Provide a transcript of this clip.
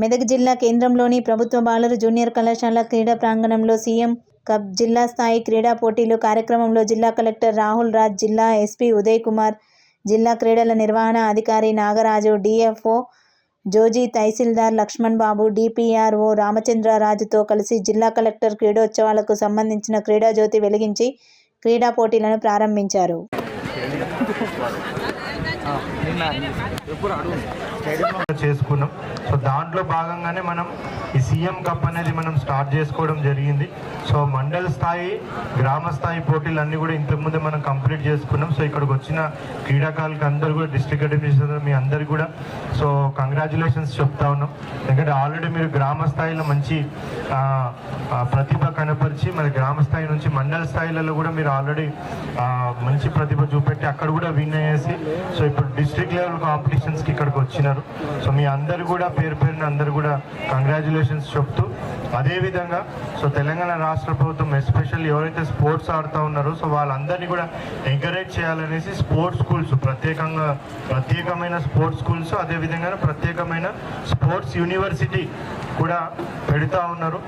మెదక్ జిల్లా కేంద్రంలోని ప్రభుత్వ బాలరు జూనియర్ కళాశాల క్రీడా ప్రాంగణంలో సీఎం కప్ జిల్లా స్థాయి క్రీడా పోటీలు కార్యక్రమంలో జిల్లా కలెక్టర్ రాహుల్ రాజ్ జిల్లా ఎస్పీ ఉదయ్ కుమార్ జిల్లా క్రీడల నిర్వహణ అధికారి నాగరాజు డిఎఫ్ఓ జోజీ తహసీల్దార్ లక్ష్మణ్ బాబు డిపిఆర్ఓ రామచంద్రరాజుతో కలిసి జిల్లా కలెక్టర్ క్రీడోత్సవాలకు సంబంధించిన క్రీడా జ్యోతి వెలిగించి క్రీడా పోటీలను ప్రారంభించారు. చేసుకున్నాం. సో దాంట్లో భాగంగానే మనం ఈ సీఎం కప్ అనేది మనం స్టార్ట్ చేసుకోవడం జరిగింది. సో మండల స్థాయి గ్రామ స్థాయి పోటీలు అన్నీ కూడా ఇంతకుముందే మనం కంప్లీట్ చేసుకున్నాం. సో ఇక్కడికి వచ్చిన క్రీడాకారులకు అందరూ కూడా డిస్ట్రిక్ట్ అడ్మినిస్ట్రేషన్ మీ అందరు కూడా సో కంగ్రాచులేషన్స్ చెప్తా ఉన్నాం. ఎందుకంటే ఆల్రెడీ మీరు గ్రామ స్థాయిలో మంచి ప్రతిభ కనపరిచి మరి గ్రామ స్థాయి నుంచి మండల స్థాయిలలో కూడా మీరు ఆల్రెడీ మంచి ప్రతిభ చూపెట్టి అక్కడ కూడా విన్ అయ్యేసి సో ఇప్పుడు డిస్ట్రిక్ట్ లెవెల్ కాంపిటీషన్స్కి ఇక్కడికి వచ్చినారు. సో మీ అందరు కూడా పేరు పేరున అందరు కూడా కంగ్రాచులేషన్స్ చెప్తూ అదేవిధంగా సో తెలంగాణ రాష్ట్ర ప్రభుత్వం ఎస్పెషల్లీ ఎవరైతే స్పోర్ట్స్ ఆడుతూ ఉన్నారో సో వాళ్ళందరినీ కూడా ఎంకరేజ్ చేయాలనేసి స్పోర్ట్స్ స్కూల్స్ ప్రత్యేకంగా ప్రత్యేకమైన స్పోర్ట్స్ స్కూల్స్ అదేవిధంగా ప్రత్యేకమైన స్పోర్ట్స్ యూనివర్సిటీ కూడా పెడతా ఉన్నారు.